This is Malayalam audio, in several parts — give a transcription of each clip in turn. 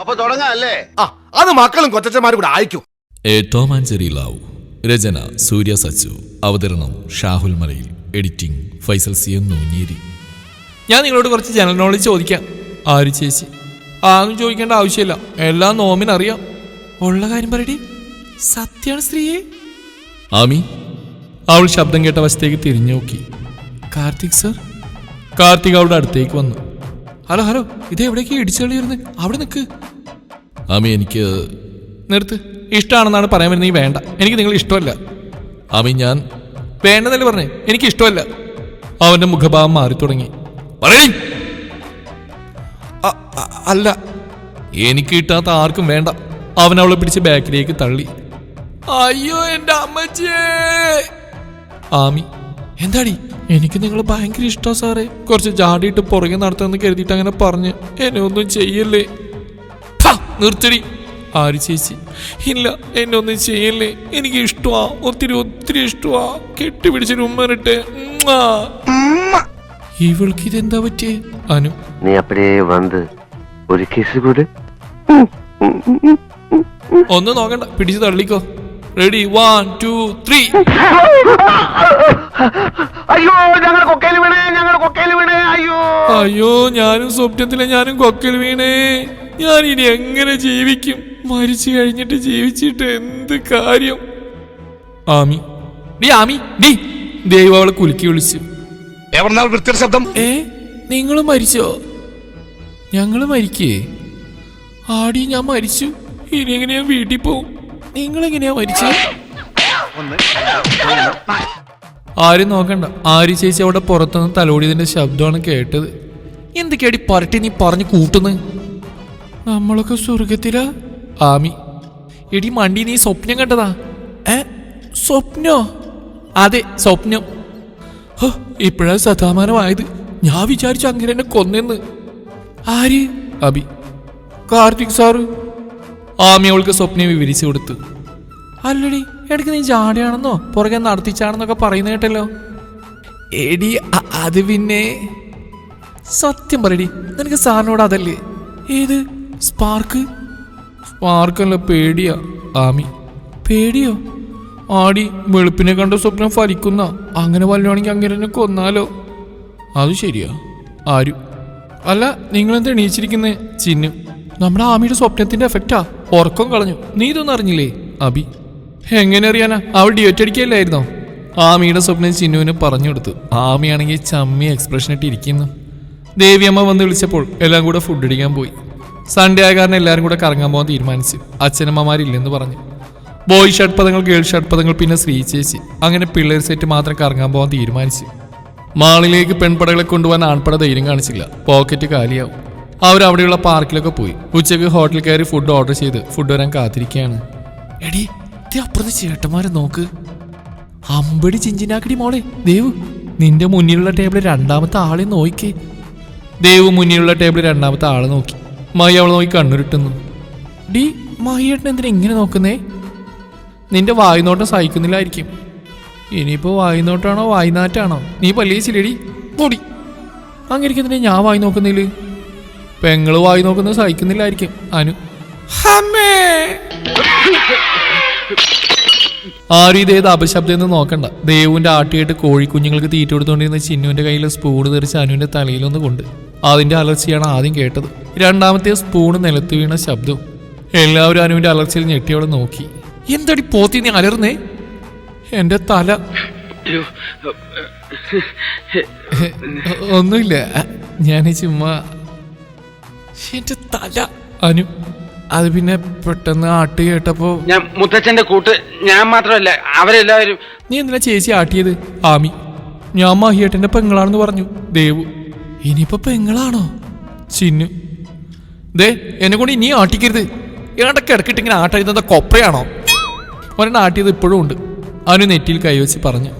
അപ്പൊ തുടങ്ങാം അല്ലേ ആ അത് മക്കളും കൊച്ചന്മാരും കൂടെ അയക്കും. A Tom and Jerry love രചന സൂര്യ സച്ചു അവതരണം Shahul Malayil editing Faisal C M Noonjeri. ഞാൻ നിങ്ങളോട് കുറച്ച് ജനറൽ നോളജ് ചോദിക്കാം. ആര് ചേച്ചി? ആന്നും ചോദിക്കേണ്ട ആവശ്യമില്ല. എല്ലാം നോമിനറിയാം ഉള്ള കാര്യം പറയടി. സത്യാണ് സ്ത്രീയെ. ആമി അവൾ ശബ്ദം കേട്ട വശത്തേക്ക് തിരിഞ്ഞു നോക്കി. കാർത്തിക് സർ? കാർത്തിക് അവളുടെ അടുത്തേക്ക് വന്നു. ഹലോ ഹലോ ഇത് എവിടേക്ക് ഇടിച്ചു കളിയിരുന്ന് അവിടെ നിൽക്ക്. ആമി എനിക്ക് നിർത്ത്. ഇഷ്ടമാണെന്നാണ് പറയാൻ വരുന്നത് നീ വേണ്ട. എനിക്ക് നിങ്ങൾ ഇഷ്ടമല്ല. ആമി ഞാൻ വേണ്ടെന്നല്ലേ പറഞ്ഞേ. എനിക്ക് ഇഷ്ടമല്ല. അവന്റെ മുഖഭാവം മാറി തുടങ്ങി പറയ്. അല്ല. എനിക്ക് കിട്ടാത്ത ആർക്കും വേണ്ട. അവൻ അവളെ പിടിച്ച് ബാക്കിലേക്ക് തള്ളി. അയ്യോ എന്റെ അമ്മച്ചേ ആമി എന്താടി? എനിക്ക് നിങ്ങൾ ഭയങ്കര ഇഷ്ടം സാറേ. കുറച്ച് ജാടിയിട്ട് പുറകെ നടത്തുമെന്ന് കരുതിയിട്ട് അങ്ങനെ പറഞ്ഞ്. എന്നെ ഒന്നും ചെയ്യല്ലേ? നിർത്തടി. ആര് ചേച്ചി? ഇല്ല എന്നെ ഒന്നും ചെയ്യല്ലേ. എനിക്ക് ഇഷ്ടമാ ഒത്തിരി ഒത്തിരി ഇഷ്ടമാ കെട്ടിപ്പിടിച്ചൊരു ഉമ്മനിട്ടെ ഇവൾക്ക് ഇതെന്താ പറ്റിയേ? അനു. നീ അപ്പഴേ വന്ന് ഒരു കേസ് കൂടെ. ഒന്ന് നോക്കണ്ട പിടിച്ചു തള്ളിക്കോ. റെഡി വൺ ടു ത്രീ അയ്യോ ഞങ്ങൾ കൊക്കയിൽ വീണേ ഞങ്ങൾ കൊക്കയിൽ വീണേ അയ്യോ. അയ്യോ ഞാനും സ്വപ്നത്തിലെ ഞാനും കൊക്കയിൽ വീണേ. ഞാൻ ഇനി എങ്ങനെ ജീവിക്കും? മരിച്ചു കഴിഞ്ഞിട്ട് ജീവിച്ചിട്ട് എന്ത് കാര്യം? ആമി. നീ ആമി നീ ദൈവ അവളെ കുലുക്കി വിളിച്ചു. ശബ്ദം? ഏ നിങ്ങൾ മരിച്ചോ? ഞങ്ങൾ മരിക്കേ? ആടി ഞാൻ മരിച്ചു. ഇനി എങ്ങനെയാ വീട്ടിൽ പോവും? നിങ്ങൾ എങ്ങനെയാ മരിച്ചത് ആരും നോക്കണ്ട. ആര് ചേച്ചി അവിടെ പുറത്തുനിന്ന് തലോടിയതിന്റെ ശബ്ദമാണ് കേട്ടത്. എന്തൊക്കെയാടി പറട്ടി നീ പറഞ്ഞു കൂട്ടുന്നത്? നമ്മളൊക്കെ സ്വർഗത്തിലാ? ആമി. എടി മണ്ടി നീ സ്വപ്നം കണ്ടതാ? ഏ? സ്വപ്നോ? അതെ സ്വപ്നം. ഇപ്പോഴാ സതാമാനമായത് ഞാൻ വിചാരിച്ചു അങ്ങനെ എന്നെ കൊന്നെന്ന്. ആര്? അബി കാർത്തിക് സാറ്. ആമി അവൾക്ക് സ്വപ്നം വിവരിച്ചു കൊടുത്തു. അല്ലടി ഇടയ്ക്ക് നീ ജാടിയാണെന്നോ പുറകെ നടത്തിച്ചാണെന്നൊക്കെ പറയുന്ന കേട്ടല്ലോ. എടി അത് പിന്നെ സത്യം പറയടി നിനക്ക് സാറിനോട് അതല്ലേ? ഏത്? സ്പാർക്ക്? സ്പാർക്കല്ല പേടിയാ ആമി. പേടിയോ? ആടി വെളുപ്പിനെ കണ്ട സ്വപ്നം ഫലിക്കുന്ന അങ്ങനെ വല്ലതാണെങ്കിൽ അങ്ങനെ തന്നെ കൊന്നാലോ? അത് ശരിയാ ആരു. അല്ല നിങ്ങളെന്താ എണീച്ചിരിക്കുന്നത് ചിന്നു. നമ്മുടെ ആമിയുടെ സ്വപ്നത്തിന്റെ എഫക്റ്റാ ഉറക്കം കളഞ്ഞു. നീ ഇതൊന്നും അറിഞ്ഞില്ലേ? അബി. എങ്ങനെ അറിയാനാ? അവൾ ഡിയോറ്റ് അടിക്കല്ലായിരുന്നോ? ആമിയുടെ സ്വപ്നം ചിന്നുവിന് പറഞ്ഞു കൊടുത്തു. ആമിയാണെങ്കിൽ ചമ്മി എക്സ്പ്രഷൻ ഇട്ട് ഇരിക്കുന്നു. ദേവിയമ്മ വന്ന് വിളിച്ചപ്പോൾ എല്ലാം കൂടെ ഫുഡ് അടിക്കാൻ പോയി. സൺഡേ ആയ കാരണം എല്ലാവരും കൂടെ കറങ്ങാൻ പോകാൻ തീരുമാനിച്ചു. അച്ഛനമ്മമാരില്ലെന്ന് പറഞ്ഞു. ബോയ് ഷഡ്പഥങ്ങൾ ഗേൾ ഷഡ്പഥങ്ങൾ പിന്നെ ശ്രീ ചേച്ചി. അങ്ങനെ പിള്ളേർ സെറ്റ് മാത്രം കറങ്ങാൻ പോകാൻ തീരുമാനിച്ചു. മാളിലേക്ക് പെൺപടകളെ കൊണ്ടുപോകാൻ ആൺപട ധൈര്യം കാണിച്ചില്ല. പോക്കറ്റ് കാലിയാവും. അവിടെയുള്ള പാർക്കിലൊക്കെ പോയി. ഉച്ചയ്ക്ക് ഹോട്ടലിൽ കയറി ഫുഡ് ഓർഡർ ചെയ്ത് ഫുഡ് വരാൻ കാത്തിരിക്കുകയാണ്. എടി അപ്പുറത്തെ ചേട്ടന്മാരെ നോക്ക്. അമ്പടി ചിഞ്ചിനാക്കടി മോളെ. ദേവ് നിന്റെ മുന്നിലുള്ള ടേബിൾ രണ്ടാമത്തെ ആളെ നോക്കി ദേവ് മുന്നിലുള്ള ടേബിൾ രണ്ടാമത്തെ ആളെ നോക്കി. മായി അവളെ നോക്കി കണ്ണുരുട്ടുന്നു. ഡി മഹിയേട്ടൻ എന്തിനാ ഇങ്ങനെ നോക്കുന്നേ? നിന്റെ വായുനോട്ടം സഹിക്കുന്നില്ലായിരിക്കും. ഇനിയിപ്പോ വായുനോട്ടാണോ വായുനാറ്റാണോ? നീ പല്ലിയിച്ചില്ലേടി പൊടി. അങ്ങനെ എന്തിനാ ഞാൻ വായി നോക്കുന്നില്ല പെങ്ങൾ വായി നോക്കുന്നത് സഹിക്കുന്നില്ലായിരിക്കും. അനു. ഹമ്മേ ആരും ഇതേത് അപശബ്ദം എന്ന് നോക്കണ്ട. ദേവുവിന്റെ ആട്ടിയായിട്ട് കോഴിക്കുഞ്ഞുങ്ങൾക്ക് തീറ്റ കൊടുത്തുകൊണ്ടിരുന്ന ചിന്നുവിന്റെ കയ്യിൽ സ്പൂണ് തെറിച്ച് അനുവിന്റെ തലയിലൊന്ന് കൊണ്ട്. അതിന്റെ അലർച്ചയാണ് ആദ്യം കേട്ടത്. രണ്ടാമത്തെ സ്പൂണ് നിലത്ത് വീണ ശബ്ദവും എല്ലാവരും അനുവിന്റെ അലർച്ചയിൽ ഞെട്ടിയോടെ നോക്കി. എന്തടി പോത്തി നീ അലർന്നേ എന്റെ തല. ഒന്നുമില്ല. ഞാൻ ചുമ്മാ. എന്റെ തല. അനു അത് പിന്നെ പെട്ടെന്ന് ആട്ട് കേട്ടപ്പോ ഞാൻ മുത്തച്ഛന്റെ കൂട്ട് ഞാൻ മാത്രമല്ല അവരെല്ലാവരും നീ എന്തിനാ ചേച്ചി ആട്ടിയത്? ആമി ഞാൻ മഹിയേട്ടന്റെ പെങ്ങളാണെന്ന് പറഞ്ഞു. ദേവു ഇനിയിപ്പോ പെങ്ങളാണോ? ചിന്നു. ദേ എന്നെ കൊണ്ട് ഇനി ആട്ടിക്കരുത്. ഇടയ്ക്ക് ഇടക്കിട്ട് ഇങ്ങനെ ആട്ടയുന്നത് കൊപ്രയാണോ? ഒരെണ്ണം ആട്ടിയത് ഇപ്പോഴും ഉണ്ട്. അനു നെറ്റിയിൽ കൈവച്ച് പറഞ്ഞു.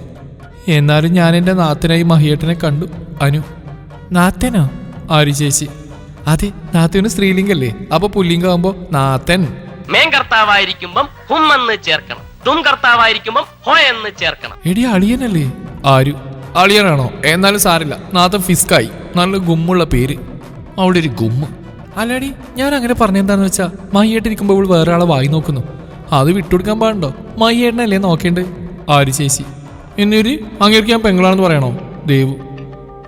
എന്നാലും ഞാൻ എന്റെ നാത്തനായി മഹിയേട്ടനെ കണ്ടു അനു. നാത്തനോ? ആര് ചേച്ചി? അതെ നാത്തന് സ്ത്രീലിംഗല്ലേ. അപ്പൊ പുല്ലിംഗമാകുമ്പോ നാത്തൻ. മേൻ കർത്താവായിരിക്കുമ്പം ഹും എന്ന് ചേർക്കണം. തും കർത്താവായിരിക്കുമ്പം ഹോ എന്ന് ചേർക്കണം. എടി അളിയനല്ലേ? ആരു. അളിയനാണോ? എന്നാലും സാരില്ല. നാത്തൻ ഫിസ്കായി. നല്ല ഗുമ്മുള്ള പേര്. അവിടെ ഒരു ഗുമ്മ. അല്ലാടി ഞാൻ അങ്ങനെ പറഞ്ഞെന്താന്ന് വെച്ചാ മയ്യേട്ടിരിക്കുമ്പോൾ ഇവൾ വേറെ ആളെ വായി നോക്കുന്നു. അത് വിട്ടുകൊടുക്കാൻ പാടുണ്ടോ? മയ്യേട്ടനല്ലേ നോക്കേണ്ടത്? ആര് ചേച്ചി? എന്നൊരു അങ്ങേർക്ക് ഞാൻ പെങ്ങളാണെന്ന് പറയണോ? ദേവു.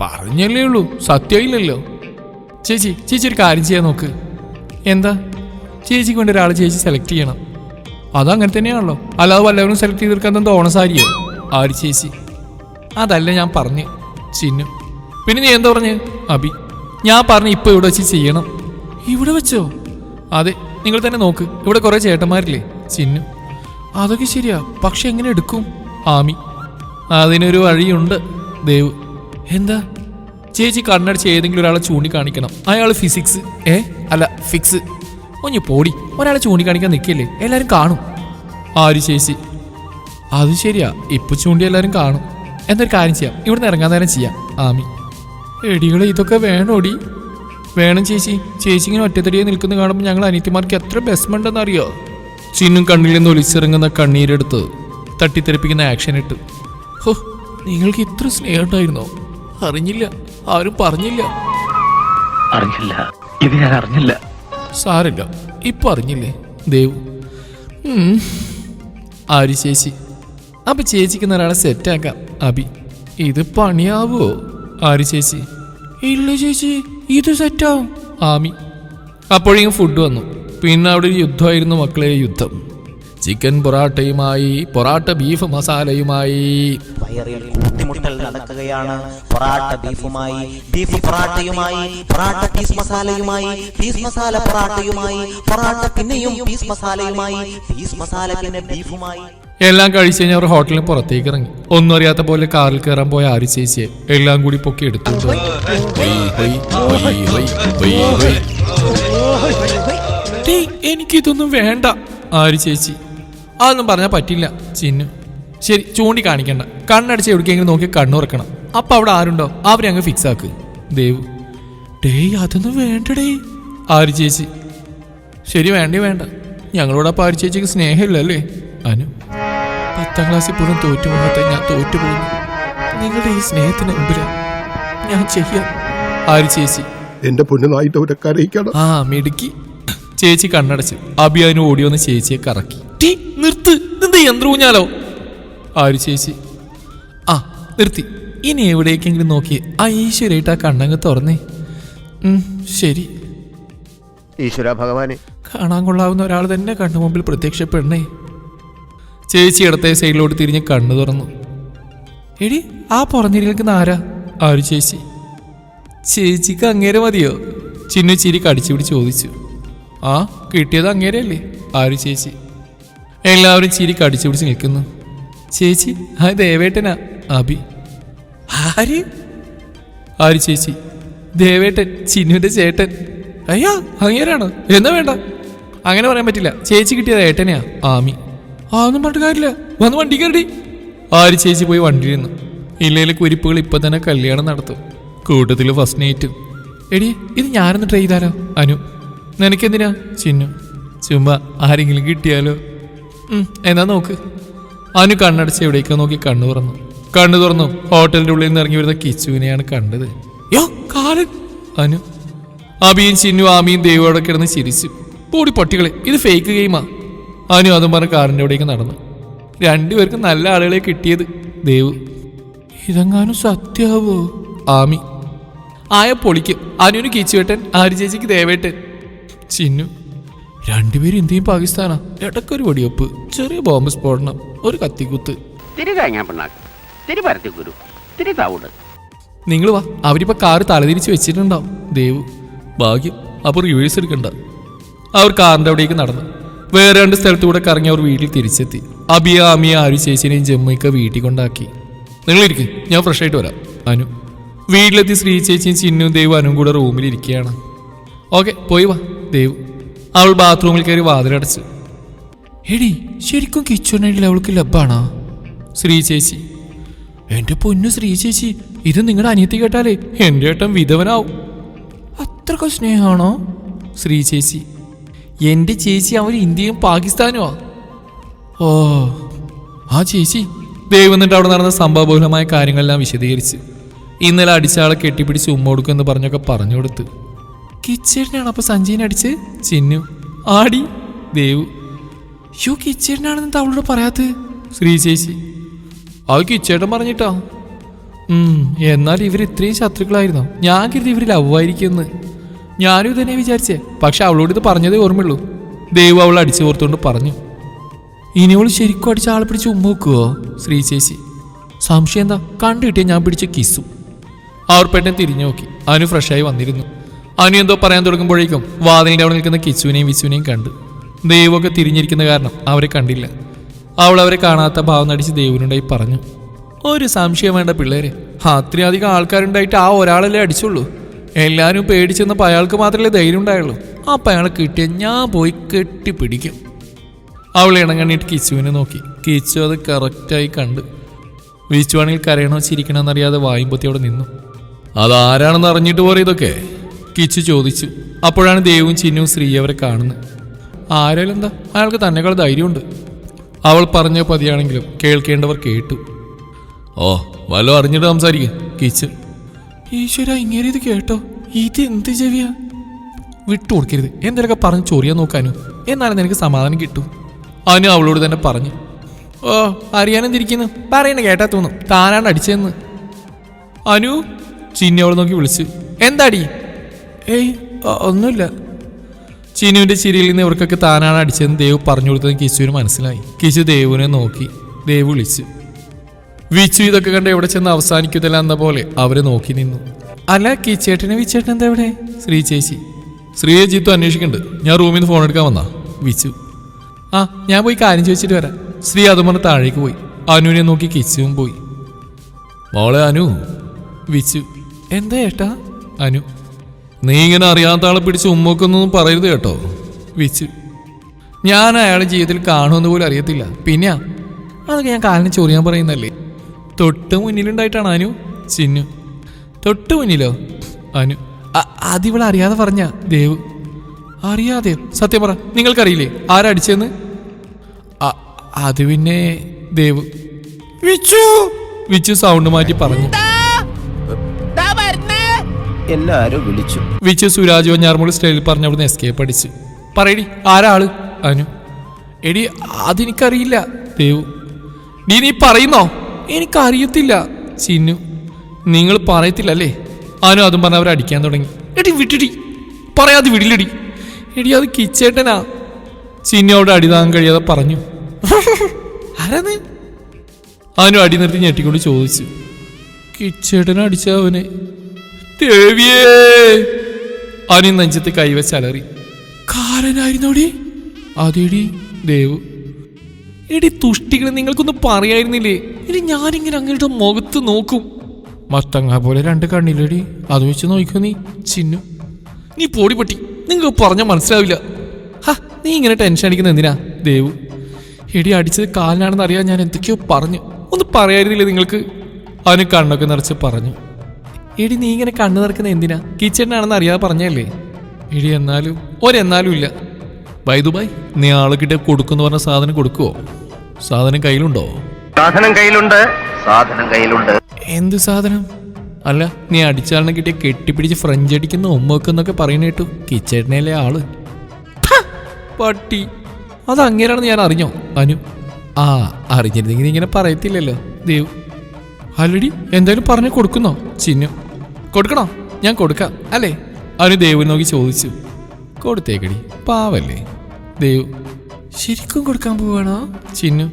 പറഞ്ഞല്ലേ ഉള്ളൂ സത്യമായില്ലല്ലോ. ചേച്ചി ചേച്ചി ഒരു കാര്യം ചെയ്യാൻ നോക്ക്. എന്താ? ചേച്ചിക്ക് വേണ്ടി ഒരാളെ ചേച്ചി സെലക്ട് ചെയ്യണം. അതങ്ങനെ തന്നെയാണല്ലോ. അല്ലാതെ വല്ലവരും സെലക്ട് ചെയ്തെടുക്കാൻ എന്താ ഓണസാരിയോ ആര് ചേച്ചി? അതല്ല ഞാൻ പറഞ്ഞു. ചിന്നു. പിന്നെ നീ എന്താ പറഞ്ഞ്? അബി ഞാൻ പറഞ്ഞു ഇപ്പൊ ഇവിടെ വെച്ച് ചെയ്യണം. ഇവിടെ വെച്ചോ? അതെ നിങ്ങൾ തന്നെ നോക്ക്. ഇവിടെ കുറെ ചേട്ടന്മാരില്ലേ? ചിന്നു. അതൊക്കെ ശരിയാ. പക്ഷെ എങ്ങനെ എടുക്കും? ആമി. അതിനൊരു വഴിയുണ്ട് ദേവ്. എന്താ? ചേച്ചി കണ്ണടിച്ച് ഏതെങ്കിലും ഒരാളെ ചൂണ്ടിക്കാണിക്കണം. അയാൾ ഫിസിക്സ് ഏ? അല്ല ഫിക്സ് ഒഞ്ഞു പോടി. ഒരാളെ ചൂണ്ടിക്കാണിക്കാൻ നിൽക്കില്ലേ? എല്ലാവരും കാണും. ആര് ചേച്ചി? അത് ശരിയാ. ഇപ്പൊ ചൂണ്ടി എല്ലാവരും കാണും. എന്നൊരു കാര്യം ചെയ്യാം? ഇവിടുന്ന് ഇറങ്ങാൻ നേരം ചെയ്യാം. ആമി. എടികളെ ഇതൊക്കെ വേണോടി? വേണം ചേച്ചി. ചേച്ചി ഇങ്ങനെ ഒറ്റത്തടിയെ നിൽക്കുന്ന കാണുമ്പോൾ ഞങ്ങൾ അനിയത്തിമാർക്ക് എത്ര ബെസ്മെന്റ് അറിയോ ചിന്നും കണ്ണിൽ നിന്ന് ഒലിച്ചിറങ്ങുന്ന കണ്ണീരെടുത്ത് തട്ടിത്തെറിപ്പിക്കുന്ന ആക്ഷൻ ഇട്ട്. ഹോ നിങ്ങൾക്ക് ഇത്ര സ്നേഹം ഉണ്ടായിരുന്നോ അറിഞ്ഞില്ല. ആരും പറഞ്ഞില്ല. അറിഞ്ഞില്ല. ഇത് ഞാൻ അറിഞ്ഞില്ല. സാരില്ല ഇപ്പൊ അറിഞ്ഞില്ലേ? ദേവ്. ആര് ചേച്ചി? അപ്പൊ ചേച്ചിക്ക് ഒരാളെ സെറ്റാക്കാം അബി ഇത് പണിയാവോ? ആര് ചേച്ചി? ഇല്ല ചേച്ചി ഇത് സെറ്റാവും. ആമി. അപ്പോഴേക്കും ഫുഡ് വന്നു. പിന്നെ അവിടെ ഒരു യുദ്ധമായിരുന്നു മക്കളെ യുദ്ധം. ചിക്കൻ പൊറാട്ടയുമായി പൊറാട്ട ബീഫ് മസാലയുമായി. വയറിൽ കൂട്ടിമുട്ടൽ നടക്കുകയാണ്. പൊറാട്ട ബീഫുമായി ബീഫ് പൊറാട്ടയുമായി പൊറാട്ട പീസ് മസാലയുമായി പീസ് മസാല പൊറാട്ടയുമായി പൊറാട്ട പിന്നെയും പീസ് മസാലയുമായി പീസ് മസാല പിന്നെ ബീഫുമായി എല്ലാം കഴിച്ചു കഴിഞ്ഞ് അവർ ഹോട്ടലിന് പുറത്തേക്ക് ഇറങ്ങി. ഒന്നും അറിയാത്ത പോലെ കാറിൽ കയറാൻ പോയ ആരി ചേച്ചിയെ എല്ലാം കൂടി പൊക്കി എടുത്തു. എനിക്കിതൊന്നും വേണ്ട. ആര് ചേച്ചി? അതൊന്നും പറഞ്ഞാൽ പറ്റില്ല ചിന്നു. ശരി ചൂണ്ടി കാണിക്കണ്ട. കണ്ണടിച്ച് എവിടേക്കെങ്കിലും നോക്കി കണ്ണുറക്കണം അപ്പൊ അവിടെ ആരുണ്ടോ? അവരെ അങ്ങ് ഫിക്സ് ആക്ക്. ദേവ്. ഡേയ് അതൊന്നും വേണ്ടടേ. ആര് ചേച്ചി? ശരി വേണ്ടേ വേണ്ട. ഞങ്ങളോടൊപ്പം ആര് ചേച്ചിക്ക് സ്നേഹമില്ലല്ലേ? അനു. പത്താം ക്ലാസ്സിൽ പോലും തോറ്റുപോകാത്ത ഞാൻ തോറ്റുപോകുന്നു. നിങ്ങളുടെ ഈ സ്നേഹത്തിന് മുമ്പിൽ ഞാൻ ചെയ്യാം. ആര് ചേച്ചി? എന്റെ പൊന്നുനായിട്ട് അവരെ കരയിക്കണം ആ മിടുക്കി. ചേച്ചി കണ്ണടച്ചു. അബി അതിന് ഓടി വന്ന് ചേച്ചിയെ കറക്കി. ടീ നിർത്ത്. നിന്റെ യന്ത്രൂഞ്ഞാലോ ആര് ചേച്ചി? ആ നിർത്തി. ഇനി എവിടേക്കെങ്കിലും നോക്കി ഐശ്വര്യമായിട്ട് ആ കണ്ണങ്ങ് തുറന്നേ. ശരി. ഈശ്വര ഭഗവാനെ. കാണാൻ കൊള്ളാവുന്ന ഒരാൾ തന്നെ കണ്ണു മുമ്പിൽ പ്രത്യക്ഷപ്പെടണേ. ചേച്ചി ഇടത്തെ സൈഡിലോട്ട് തിരിഞ്ഞ് കണ്ണു തുറന്നു. എടി ആ പുറഞ്ഞിരി നിൽക്കുന്ന ആരാ ഒരു ചേച്ചി. ചേച്ചിക്ക് അങ്ങേരെ മതിയോ? ചിന്നു ചിരി കടിച്ചു പിടിച്ച് ചോദിച്ചു. ആ കിട്ടിയത് അങ്ങേരല്ലേ ഒരു ചേച്ചി. എല്ലാവരും ചിരി കടിച്ചു പിടിച്ച് നിൽക്കുന്നു. ചേച്ചി ആ ദേവേട്ടനാ അബി ആര്? ആര് ചേച്ചി. ദേവേട്ടൻ ചിന്നുവിന്റെ ചേട്ടൻ. അയ്യാ അങ്ങേരാണോ? എന്നാ വേണ്ട. അങ്ങനെ പറയാൻ പറ്റില്ല. ചേച്ചി കിട്ടിയത് ഏട്ടനെയാ ആമി. ആ ഒന്നും പറഞ്ഞിട്ട് കാര്യമില്ല. വന്ന് വണ്ടി കയറി ആര് ചേച്ചി പോയി വണ്ടിയിരുന്നു ഇല്ലയിലെ കുരിപ്പുകൾ ഇപ്പൊ തന്നെ കല്യാണം നടത്തും. കൂട്ടത്തിൽ ഫസ്റ്റ് നൈറ്റ് എടി ഇത് ഞാനൊന്ന് ട്രൈ ചെയ്താലോ? അനു നിനക്കെന്തിനാ? ചിന്നു ചുമ്മാ ആരെങ്കിലും കിട്ടിയാലോ? എന്നാ നോക്ക്. അനു കണ്ണടച്ച് എവിടേക്കോ നോക്കി കണ്ണു തുറന്നു. കണ്ണു തുറന്നു. ഹോട്ടലിന്റെ ഉള്ളിൽ നിന്ന് ഇറങ്ങി വരുന്ന കിച്ചുവിനെയാണ് കണ്ടത്. യോ കാലൻ. അനു അബിയും ചിന്നു ആമിയും ദേവിയോടെ കിടന്ന് ചിരിച്ചു. പൊടി പട്ടികളെ ഇത് ഫേക്ക് ഗെയിമാ അനു അതും പറഞ്ഞ് കാറിന്റെ അവിടേക്ക് നടന്നു. രണ്ടുപേർക്കും നല്ല ആളുകളെ കിട്ടിയത് ദേവ്. ഇതെങ്ങാനും സത്യാവോ? ആമി. ആയ പൊളിക്കും. അനുവിന് കീച്ചുവേട്ടൻ ആര് ചേച്ചിക്ക് ദേവേട്ടൻ. ചിന്നു. രണ്ടുപേരും ഇന്ത്യയും പാകിസ്ഥാനാ. ഇടക്കൊരു വെടിവെപ്പ് ചെറിയ ബോംബ് സ്ഫോടനം ഒരു കത്തിക്കുത്ത്. നിങ്ങൾ വാ. അവരിപ്പോ കാറ് തലതിരിച്ച് വെച്ചിട്ടുണ്ടാവും. ദേവ്. ഭാഗ്യം. അപ്പോൾ റിവേഴ്സ് എടുക്കണ്ട. അവർ കാറിന്റെ അവിടേക്ക് നടന്നു. വേറെ രണ്ട് സ്ഥലത്തൂടെ കറങ്ങി അവർ വീട്ടിൽ തിരിച്ചെത്തി. അബിയ അമിയ ആരു ചേച്ചിനെയും ജമ്മുയൊക്കെ വീട്ടിൽ കൊണ്ടാക്കി. നിങ്ങൾ ഇരിക്ക് ഞാൻ ഫ്രഷ് ആയിട്ട് വരാം. അനു. വീട്ടിലെത്തി ശ്രീ ചേച്ചിയും ചിന്നു ദേവും അനും കൂടെ റൂമിൽ ഇരിക്കുകയാണ്. ഓക്കെ പോയി വാ ദേവ്. അവൾ ബാത്റൂമിൽ കയറി വാതിലടച്ച്. എടി ശരിക്കും കിച്ചണിൽ അവൾക്ക് ലബാണോ? ശ്രീ ചേച്ചി. എന്റെ പൊന്നു ശ്രീ ചേച്ചി ഇത് നിങ്ങളുടെ അനിയത്തി കേട്ടാലേ എന്റെ ഏട്ടൻ വിധവനാവും. അത്രക്കോ സ്നേഹമാണോ? ശ്രീ ചേച്ചി. എന്റെ ചേച്ചി അവർ ഇന്ത്യയും പാകിസ്ഥാനുമാ ഓ ആ ചേച്ചി. ദൈവം എന്നിട്ട് അവിടെ നടന്ന സംഭവബഹുലമായ കാര്യങ്ങളെല്ലാം വിശദീകരിച്ച്. ഇന്നലെ അടിച്ച ആളെ കെട്ടിപ്പിടിച്ച് ഉമ്മ കൊടുക്കുമെന്ന് പറഞ്ഞൊക്കെ പറഞ്ഞു കൊടുത്ത്. കിച്ചേടിനാണ് അപ്പൊ സഞ്ജയനെ അടിച്ച് ചിന്നു. ആടി. ദേവു. യോ കിച്ചേടിനാണെന്ന് അവളോട് പറയാത്തത്? ശ്രീ ചേച്ചി. അത് കിച്ചേട്ടൻ പറഞ്ഞിട്ടാ. ഉം, എന്നാൽ ഇവർ ഇത്രയും ശത്രുക്കളായിരുന്നു. ഞാൻ കരുതി ഇവർ ലവായിരിക്കുമെന്ന് ഞാനും ഇതന്നെ വിചാരിച്ചേ. പക്ഷെ അവളോട് ഇത് പറഞ്ഞതേ ഓർമ്മയുള്ളൂ. ദൈവം അവൾ അടിച്ചു ഓർത്തുകൊണ്ട് പറഞ്ഞു. ഇനി അവൾ ശരിക്കും അടിച്ച് ആളെ പിടിച്ച് ഉമ്മ വെക്കുവോ? ശ്രീ ചേച്ചി. സംശയം എന്താ? കണ്ടു കിട്ടിയ ഞാൻ പിടിച്ച കിസ്സു. അവർ പെട്ടെന്ന് തിരിഞ്ഞു നോക്കി. അനു ഫ്രഷായി വന്നിരുന്നു. അനു എന്തോ പറയാൻ തുടങ്ങുമ്പോഴേക്കും വാതിലിന്റെ അവിടെ നിൽക്കുന്ന കിച്ചുവിനെയും വിച്ചുവിനെയും കണ്ടു. ദൈവമൊക്കെ തിരിഞ്ഞിരിക്കുന്ന കാരണം അവരെ കണ്ടില്ല. അവൾ അവരെ കാണാത്ത ഭാവം നടിച്ച് ദൈവനുണ്ടായി പറഞ്ഞു. ഒരു സംശയം വേണ്ട പിള്ളേരെ. അത്രയധികം ആൾക്കാരുണ്ടായിട്ട് ആ ഒരാളല്ലേ അടിച്ചുള്ളൂ. എല്ലാവരും പേടിച്ചെന്നപ്പോൾ അയാൾക്ക് മാത്രമല്ലേ ധൈര്യം ഉണ്ടായുള്ളൂ. അപ്പം അയാളെ കിട്ടിയ ഞാൻ പോയി കെട്ടിപ്പിടിക്കും. അവൾ ഇണങ്ങണ്ണിട്ട് കിച്ചുവിനെ നോക്കി. കിച്ചു അത് കറക്റ്റായി കണ്ട്. വിച്ചുവാണെങ്കിൽ കരയണോ ചിരിക്കണോ എന്നറിയാതെ വായുമ്പത്തി അവിടെ നിന്നു. അതാരാണെന്ന് അറിഞ്ഞിട്ട് പോരെ ഇതൊക്കെ? കിച്ചു ചോദിച്ചു. അപ്പോഴാണ് ദേവും ചിന്നുവും ശ്രീ അവരെ കാണുന്നത്. ആരായാലും എന്താ? അയാൾക്ക് തന്നെക്കാൾ ധൈര്യമുണ്ട്. അവൾ പറഞ്ഞ പതിയാണെങ്കിലും കേൾക്കേണ്ടവർ കേട്ടു. ഓ വല്ലോ അറിഞ്ഞിട്ട് സംസാരിക്കും കിച്ചു. ഈശ്വര ഇങ്ങനെ ഇത് കേട്ടോ. ഇത് എന്ത് ചെവിയ? വിട്ടു കൊടുക്കരുത് എന്തെങ്കിലുമൊക്കെ പറഞ്ഞ് ചൊറിയാൻ നോക്കാനോ? എന്നാലും നിനക്ക് സമാധാനം കിട്ടൂ. അവന് അവളോട് തന്നെ പറഞ്ഞു. ഓ അറിയാനെന്തിരിക്കുന്നു? പറയണ കേട്ടാ തോന്നും. താനാണ് അടിച്ചതെന്ന്. അനു ചിന്നു അവളെ നോക്കി വിളിച്ചു. എന്താടി? ഏയ് ഒന്നുമില്ല. ചിനുവിന്റെ ചിരിയിൽ നിന്ന് ഇവർക്കൊക്കെ താനാണ് അടിച്ചതെന്ന് ദേവ് പറഞ്ഞു കൊടുത്തത് കിശുവിന് മനസ്സിലായി. കിശു ദേവുവിനെ നോക്കി. ദേവ് വിളിച്ചു. വിച്ചു ഇതൊക്കെ കണ്ട് എവിടെ ചെന്ന് അവസാനിക്കുന്നില്ല എന്ന പോലെ അവരെ നോക്കി നിന്നു. അല്ല കിച്ചേട്ടനെ വിച്ചേട്ടൻ എന്താ എവിടെ ശ്രീ ചേച്ചി. ശ്രീയെ ജീത്തു അന്വേഷിക്കുന്നുണ്ട് ഞാൻ റൂമിൽ നിന്ന് ഫോൺ എടുക്കാൻ വന്നാ. വിച്ചു. ആ ഞാൻ പോയി കാര്യം ചോദിച്ചിട്ട് വരാം. ശ്രീ അതും പറഞ്ഞ് താഴേക്ക് പോയി. അനുവിനെ നോക്കി കിച്ചുവും പോയി. മോളെ അനു. വിച്ചു. എന്താ ഏട്ടാ? അനു. നീ ഇങ്ങനെ അറിയാത്ത ആളെ പിടിച്ച് ഉമ്മക്കൊന്നും പറയരുത് കേട്ടോ. വിച്ചു. ഞാൻ അയാളെ ജീവിതത്തിൽ കാണുമെന്ന് പോലും അറിയത്തില്ല. പിന്നെയാ അതൊക്കെ ഞാൻ കാലിന് ചൊറിയാൻ പറയുന്നല്ലേ തൊട്ട് മുന്നിലുണ്ടായിട്ടാണ് അനു ചിന്നു. തൊട്ട് മുന്നിലോ? അനു. അത് അതിവൾ അറിയാതെ പറഞ്ഞ ദേവ്. അറിയാതെ. സത്യം പറ നിങ്ങൾക്കറിയില്ലേ? ആരാ അടിച്ചെന്ന് അ- അത് പിന്നെ ദേവ്. വിച്ചു! വിച്ചു സൗണ്ട് മാറ്റി പറഞ്ഞു. എല്ലാരും വിളിച്ചു. വിച്ചു സുരാജ് വഞ്ഞാർമൂട് സ്റ്റൈലിൽ പറഞ്ഞ അവിടുന്ന് എസ്കേപ്പ് അടിച്ച്. പറയടി ആരാൾ അനു. എടി അതെനിക്കറിയില്ല ദേവു. നീ നീ പറയുന്നോ? എനിക്കറിയത്തില്ല. ചിന്നു നിങ്ങൾ പറയത്തില്ല അല്ലേ ആനും അതും പറഞ്ഞ അവരെ അടിക്കാൻ തുടങ്ങി. എടി വിട്ടിടി. പറയാതെ വിടില്ലടി. എടി അത് കിച്ചേട്ടനാ. ചിന്നു അവിടെ അടി താങ്ങാൻ കഴിയാതെ പറഞ്ഞു. ആരാന്ന് ആനും അടി നിർത്തി ഞെട്ടിക്കൊണ്ട് ചോദിച്ചു. കിച്ചേട്ടനെ അടിച്ച അവനെ. ദേവിയേ. ആനും നെഞ്ചത്ത് കൈവച്ച് അലറി. കാരനായിരുന്നോടി? അതേടി ദേവു. എടി തുഷ്ടികളെ നിങ്ങൾക്കൊന്നും പറയായിരുന്നില്ലേ? ഇനി ഞാനിങ്ങനെ അങ്ങയുടെ മുഖത്ത് നോക്കും. മത്തങ്ങ പോലെ രണ്ട് കണ്ണിലടി. അത് വെച്ച് നോക്കൂ നീ ചിന്നു. നീ പോടി പൊട്ടി നിങ്ങൾക്ക് പറഞ്ഞാൽ മനസ്സിലാവില്ല. ഹാ നീ ഇങ്ങനെ ടെൻഷൻ അടിക്കുന്ന എന്തിനാ ദേവു? എടി അടിച്ചത് കാലിനാണെന്ന് അറിയാൻ ഞാൻ എന്തൊക്കെയോ പറഞ്ഞു. ഒന്ന് പറയായിരുന്നില്ലേ നിങ്ങൾക്ക്? അവന് കണ്ണൊക്കെ നിറച്ച് പറഞ്ഞു. എടി നീ ഇങ്ങനെ കണ്ണു നിറക്കുന്ന എന്തിനാ? കിച്ചണിനാണെന്ന് അറിയാതെ പറഞ്ഞല്ലേ എടി എന്നാലും ഒരെന്നാലും ഇല്ല. ബൈ ദുബായ് നീ ആൾ കിട്ടിയ കൊടുക്കുന്നു പറഞ്ഞ സാധനം കൊടുക്കുവോ? സാധനം കയ്യിലുണ്ടോ? സാധനം കയ്യിലുണ്ട്. സാധനം കയ്യിലുണ്ട്. എന്ത് സാധനം? അല്ല നീ അടിച്ചാളിനെ കിട്ടിയ കെട്ടിപ്പിടിച്ച് ഫ്രഞ്ച് അടിക്കുന്ന ഉമ്മക്കെന്നൊക്കെ പറയുന്ന കേട്ടു. കിച്ചേട്ടനല്ലേ ആൾ. പട്ടി. അത് അങ്ങനെയാണെന്ന് ഞാൻ അറിഞ്ഞോ? അനു. ആ അറിഞ്ഞിരുന്നെങ്കിൽ നീ ഇങ്ങനെ പറയത്തില്ലല്ലോ. ദേവ്. അല്ലടി എന്തായാലും പറഞ്ഞു കൊടുക്കുന്നോ? ചിന്നു. കൊടുക്കണോ? ഞാൻ കൊടുക്കാം. അല്ലേ? അനു ദേവ് നോക്കി ചോദിച്ചു. കൊടുത്തേക്കടി. പാവല്ലേ? ദേവ്. ശരിക്കും കൊടുക്കാൻ പോവാണോ? ചിന്നു.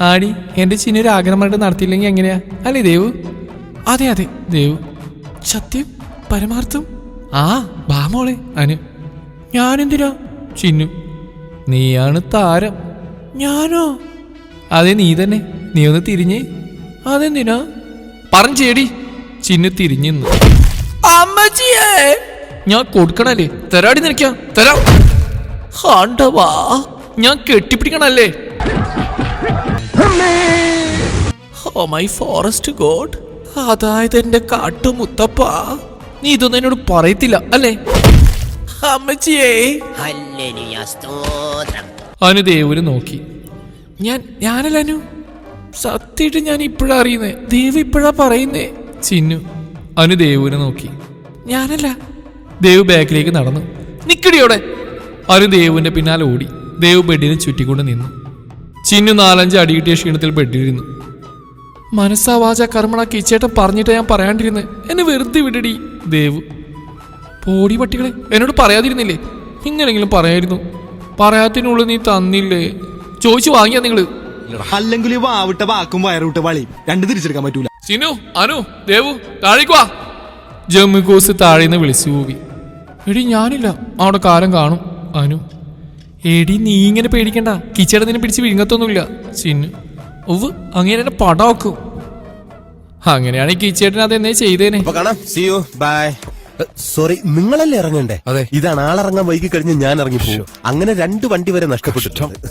ആടി എന്റെ ചിന്നു ഒരു ആഗ്രഹമായിട്ട് നടത്തിയില്ലെങ്കിൽ എങ്ങനെയാ? അല്ലേ ദേവു? അതെ അതെ. ദേവു. സത്യം? പരമാർത്ഥം? ആ ബാമോളെ അനു. ഞാനെന്തിനാ? ചിന്നു. നീയാണ് താരം. ഞാനോ? അതെ നീ തന്നെ. നീ ഒന്ന് തിരിഞ്ഞേ. അതെന്തിനാ? പറഞ്ഞു ചേടി. ചിന്നു തിരിഞ്ഞു. അമ്മച്ചിയേ! ഞാൻ കൊടുക്കണല്ലേ? തരാടി നിൽക്കാം തരാം. ആണ്ടവാ ഞാൻ കെട്ടിപ്പിടിക്കണല്ലേ? ഓ മൈ ഫോറസ്റ്റ് ഗോഡ് അതായത് എന്റെ കാട്ടുമുത്തപ്പ നീ ഇതൊന്നും എന്നോട് പറയത്തില്ല അല്ലേ? അമ്മച്ചിയേ. അനു നോക്കി. ഞാൻ ഞാനല്ല അനു? സത്യമായിട്ട് ഞാൻ ഇപ്പോഴാ അറിയുന്നേ. ദേവ് ഇപ്പോഴാ പറയുന്നേ. ചിന്നു അനു നോക്കി. ഞാനല്ല. ദേവ് ബാക്കിലേക്ക് നടന്നു. നിക്കടിയോടെ അനുദേവിന്റെ ദേവുവിന്റെ പിന്നാലെ ഓടി. ദേവ് ബെഡിനെ ചുറ്റിക്കൊണ്ട് നിന്നു. ചിന്നു നാലഞ്ച് അടികിട്ടിയ ക്ഷീണത്തിൽ ബെഡിലിരുന്നു മനസ്സാവാച കർമ്മണ കിച്ചേട്ടൻ പറഞ്ഞിട്ട് ഞാൻ പറയാണ്ടിരുന്ന്. എന്നെ വെറുതെ വിടടി ദേവ്. പോടി പട്ടികളെ എന്നോട് പറയാതിരുന്നില്ലേ? ഇങ്ങനെങ്കിലും പറയായിരുന്നു. പറയാത്തിനുള്ളിൽ നീ തന്നില്ലേ? ചോദിച്ചു വാങ്ങിയാ നിങ്ങൾ. അല്ലെങ്കിൽ വാവിട്ട വാക്കും വയറുവിട്ട വളയും രണ്ട് തിരിച്ചെടുക്കാൻ പറ്റൂല. ചിന്നു അനു ദേവു താഴേക്ക് വാ. ജമ്മിക്കോസ് താഴേന്ന് വിളിച്ചു പോവി എടി ഞാനില്ല. അവിടെ കാലം കാണും അനു. എടി നീ ഇങ്ങനെ പേടിക്കണ്ട. കിച്ചട നിന്നെ പിടിച്ച് വിഴുങ്ങത്തൊന്നുമില്ല. ചിന്നു ഒവ് അങ്ങനെ എന്നെ പടാക്കും. അങ്ങനെയാണെങ്കിൽ കിച്ചേട്ടൻ അതെന്നെ ചെയ്തേനെ. അപ്പൊ കാണാം. സി യു ബൈ സോറി നിങ്ങളല്ലേ ഇറങ്ങണ്ടേ? അതെ. ഇതാണ് ആളിറങ്ങാൻ വൈകി കഴിഞ്ഞ് ഞാൻ ഇറങ്ങിപ്പോകും അങ്ങനെ രണ്ട് വണ്ടി വരെ നഷ്ടപ്പെട്ടിട്ടുണ്ട്.